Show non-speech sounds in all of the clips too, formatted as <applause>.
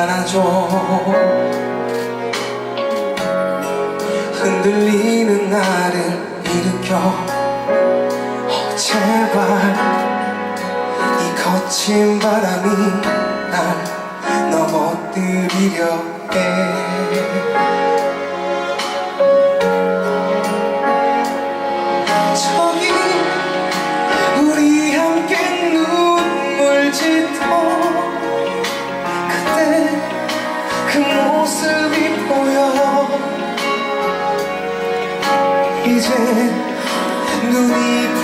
안아줘 흔들리는 나를 일으켜. 어, 제발. 이 거친 바람이 날 넘어뜨리려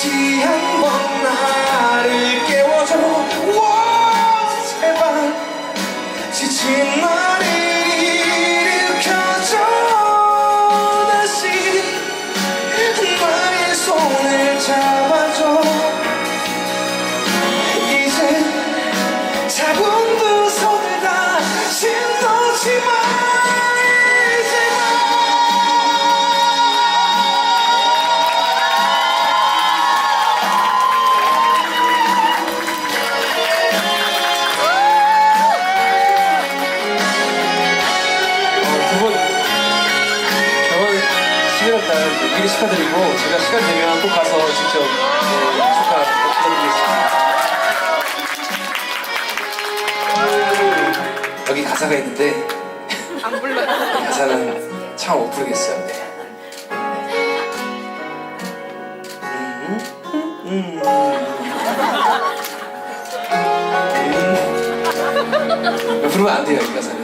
다 11월달 미리 축하드리고 제가 시간 되면 꼭 가서 직접 네, 축하 드리겠습니다. 여기 가사가 있는데 안 불러요. 가사는 참 못 부르겠어요. 네. 음, 음, 음. 음. 부르면 안 돼요, 이 가사는.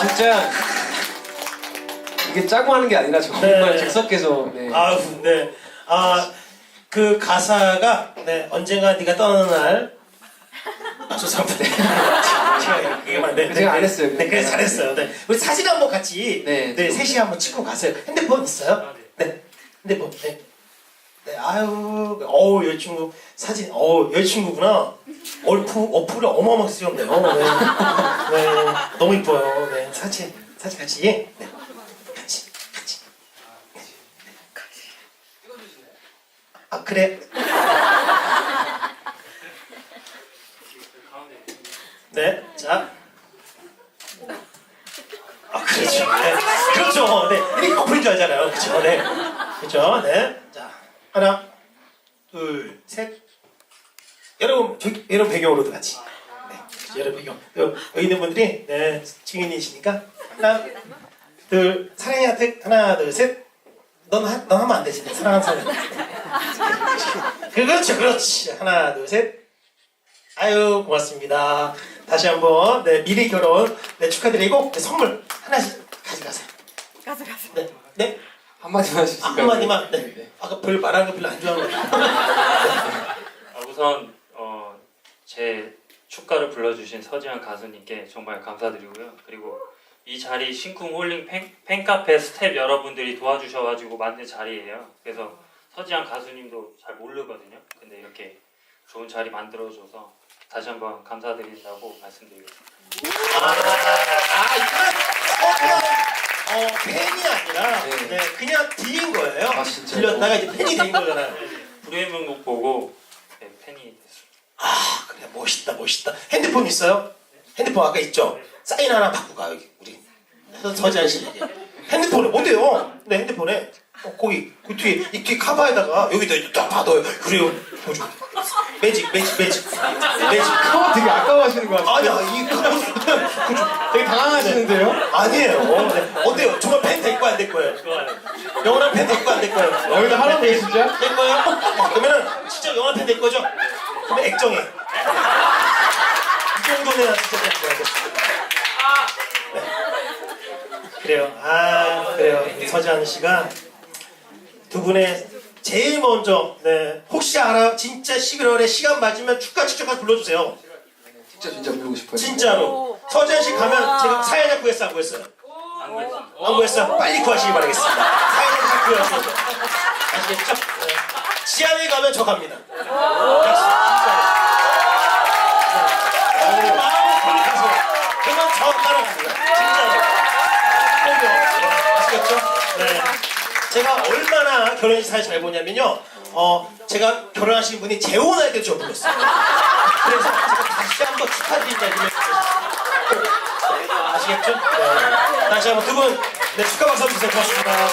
진짜 이게 짜고 하는 게 아니라 정말 네. 즉석해서 네. 아우 네. 아, 그 가사가 네, 언젠가 네가 떠나는 날 아, 죄송합니다. 네. 제가 얘기하면 안 돼. 제가 안 했어요. 네, 그래 잘했어요. 네. 우리 사진 한번 같이 네. 네, 셋이 한번 찍고 가세요. 핸드폰 있어요? 네. 핸드폰. 네. 네, 아유, 어우, 여자친구 사진, 어우, 여자친구구나. 얼프, 어플을 어마어마하게 쓰셨네요. 네. 네. 너무 이뻐요. 네. 사진, 사진 같이. 네. 같이, 같이. 아, 그래. 네, 자. 아, 그렇죠. 네. 그렇죠. 네. 이렇게 커플인 줄 알잖아요. 그렇죠. 네. 그렇죠. 네. 자, 하나, 둘, 셋. 여러분, 저기, 여러분 배경으로도 같이. 네. 여러분 배경. 여- 여기 있는 분들이, 네, 증인이시니까. 하나, 둘, 사랑의 하트. 하나, 둘, 셋. 넌, 하, 넌 하면 안 되지. 사랑하는 사람. <laughs> 그렇죠, 그렇지. 하나, 둘, 셋. 아유, 고맙습니다. 다시 한번, 네, 미리 결혼, 네, 축하드리고, 네, 선물 하나씩 가져가세요. 가져가세요. 네, 네. 한마디만 하실 수 아, 있을까요? 한마디만. 네. 아까 별 말하는 거 별로 안 좋아하는 거. <laughs> 아, 우선 어, 제 축가를 불러주신 서지현 가수님께 정말 감사드리고요. 그리고 이 자리 신쿵 홀링 팬, 팬카페 스텝 여러분들이 도와주셔가지고 만든 자리예요. 그래서 서지현 가수님도 잘 모르거든요. 근데 이렇게 좋은 자리 만들어줘서 다시 한번 감사드린다고 말씀드리겠습니다. 아, 아 서지현 어, 팬이 아니라, 네. 네, 그냥 뒤인 거예요. 아, 진짜요? 들렸다가 이제 팬이 된 거잖아요. 불후의 명곡 보고 네, 팬이 됐습니다. 아, 그래, 멋있다, 멋있다. 핸드폰 있어요? 핸드폰 아까 있죠? 사인 하나 받고 가, 여기, 우리. 서- 서지한 씨에게. 핸드폰에, 뭔데요? 네, 핸드폰에. 어, 거기, 그 뒤에, 이 뒤에 카바에다가, 여기다 이렇게 딱 받아요. 그래요. 보여줘. 매직, 매직, 매직. 매직. 카바 되게 아까워하시는 것 같아요. 아니야, 이 카바. 되게 당황하시는데요? 아니에요. 네. 어때요? 정말 팬 될 거야, 안 될 거예요? 영원한 팬 될 거야, 안 될 거예요? 여기다 하라고 해, 진짜? 될 거예요? 네, 그러면은 진짜 영원한 팬 될 거죠? 그럼 액정해. 이 정도는 진짜 될 거야. 네. 그래요. 아, 그래요. 서지한 씨가 두 분의 제일 먼저, 네. 혹시 알아? 진짜 11월에 시간 맞으면 축가 직접 가서 불러주세요. 진짜 진짜 부르고 싶어요. 진짜로. 서지한 씨 가면 제가 사연을 구했어, 안 구했어요? 안 그랬습니다. 안 구했어? 빨리 구하시기 바라겠습니다. 사연을 다 구하셔서. 아시겠죠? 네. 지하에 가면 저 갑니다. 역시, 진짜로. 네. 마음을. 그러면 저 따라갑니다. 진짜로. 꼭요. 네. 아시겠죠? 네. 제가 얼마나 결혼식 사연 잘 보냐면요. 어, 제가 결혼하신 분이 재혼할 때저 불렀어요. 그래서 한번 축하드린다는 꼭 아시겠죠? 네. 다시 한번 두 분, 네, 축하 박수 한번 주세요. 고맙습니다.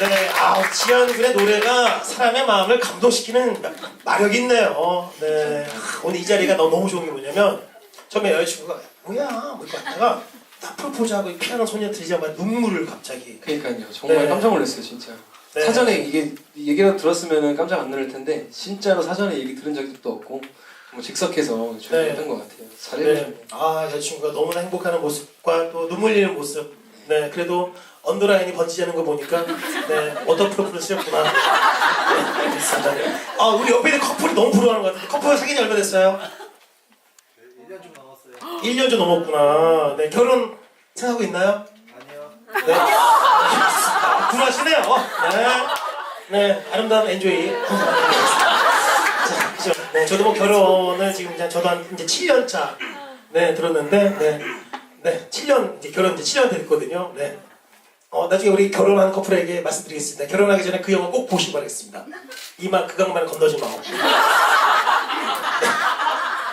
네. 네, 아, 지현 군의 노래가 사람의 마음을 감동시키는 마- 마력이 있네요. 네. 오늘 이 자리가 너무, 좋은 게 뭐냐면, 처음에 여자친구가, 뭐야, 뭐 이렇게 왔다가, 딱 프로포즈하고 이 피아노 소녀 들리자마자 눈물을 갑자기. 그러니까요. 정말 네. 깜짝 놀랐어요, 진짜. 네. 사전에 이게 얘기라도 들었으면 깜짝 안 놀랄 텐데 진짜로 사전에 얘기 들은 적도 없고 뭐 즉석해서 네. 준비했던 것 같아요. 잘해주셨네요. 네. 아, 여자친구가 너무나 행복하는 모습과 또 눈물 흘리는 모습. 네, 그래도 언더라인이 번지지 않는 거 보니까, 네, 워터 프로프를 쓰셨구나. 네, 알겠습니다. 네. 아, 우리 옆에 있는 커플이 너무 부러워하는 것 같은데, 커플 사귄 지 얼마 됐어요? 1년 좀 넘었어요. 1년 좀 넘었구나. 네, 결혼 생각하고 있나요? 아니요. 네. 아, 불하시네요. 네. 네, 아름다운 엔조이. 자, 그죠. 네, 저도 뭐 결혼을 지금 이제 저도 한 이제 7년 차. 네, 들었는데, 네. 네, 7년, 이제 결혼 이제 7년 됐거든요. 네. 어, 나중에 우리 결혼한 커플에게 말씀드리겠습니다. 결혼하기 전에 그 영화 꼭 보시기 바라겠습니다. 이마 그강만 건너지 마고. 네.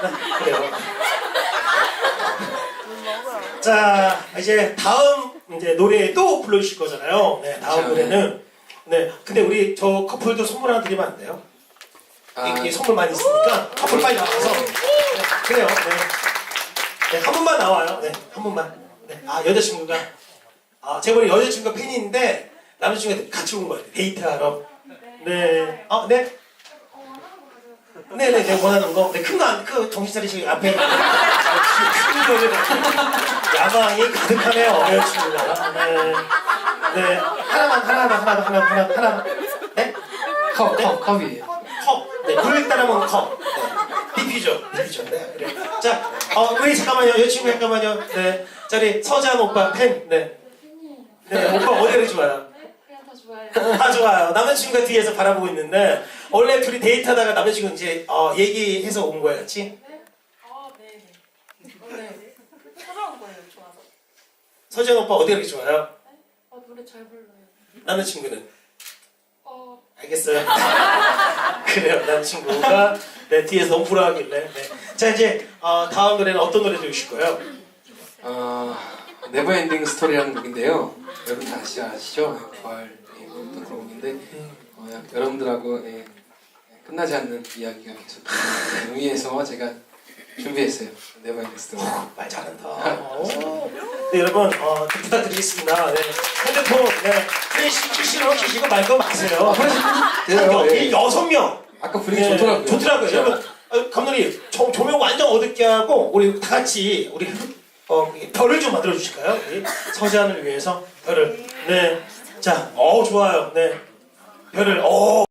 네, 그래요. 자, 이제 다음 이제 노래 또 불러주실 거잖아요. 네, 다음 자, 노래는 네. 근데 우리 저 커플도 선물 하나 드리면 안 돼요? 아, 이게 선물 많이 있으니까 커플 빨리 나와서 네, 그래요. 네. 네, 한 분만 나와요. 네, 한 분만. 네, 아 여자친구가 아 제가 보니 여자친구가 팬인데 남자친구가 같이 온 거예요. 데이트하러. 네. 어, 네. 네네, 네, 원하는 거. 네, 큰 거, 안, 그, 정신 차리시고, 앞에. 큰 거를. 야망이 가득하네요, 여자친구가. 네. 네. 하나만, 하나만, 하나만, 하나만, 하나만. 네? 컵, 컵, 컵이에요. 컵. 네, 물을 따라먹는 컵. 네. 리피죠. 리피죠. 네, 그래. 자, 어, 우리 잠깐만요. 여자친구 잠깐만요. 네. 자, 우리 서재한 오빠 팬. 네. 네, 오빠 어디가 좋아요? 다 좋아요. 남자친구가 뒤에서 바라보고 있는데 원래 둘이 데이트하다가 남자친구 이제 어, 얘기해서 온 거야, 같이? 아, 네. 원래 찾아온 거예요, 좋아서. 서지현 오빠 어디가 그렇게 좋아요? 아, 노래 잘 불러요. 남자친구는 어, 알겠어요. <laughs> 그래요, 남자친구가 네, 뒤에서 너무 부러워하길래. 네. 자 이제 어, 다음 노래는 어떤 노래 들으실 거예요? 어, 네버엔딩 스토리라는 곡인데요. 여러분 다 아시, 아시죠? 부활 예, 어떤 곡인데 어, 약- 여러분들하고 예, 끝나지 않는 이야기가 계속 있는 의미에서 제가 준비했어요. 네버 엑스트. 말 잘한다. 오. 네, 여러분 어, 좀 부탁드리겠습니다. 네. 핸드폰 네. 플래시 키시로 키시고 말고 마세요. 돼요, 한 여- 예. 여섯 명. 아까 분위기 네, 좋더라고요. 좋더라고요. 여러분 어, 감독님 조, 조명 완전 어둡게 하고 우리 다 같이 우리 어, 별을 좀 만들어 주실까요? 우리 서재안을 위해서 별을. 네. 자, 어 좋아요. 네. 별을 어.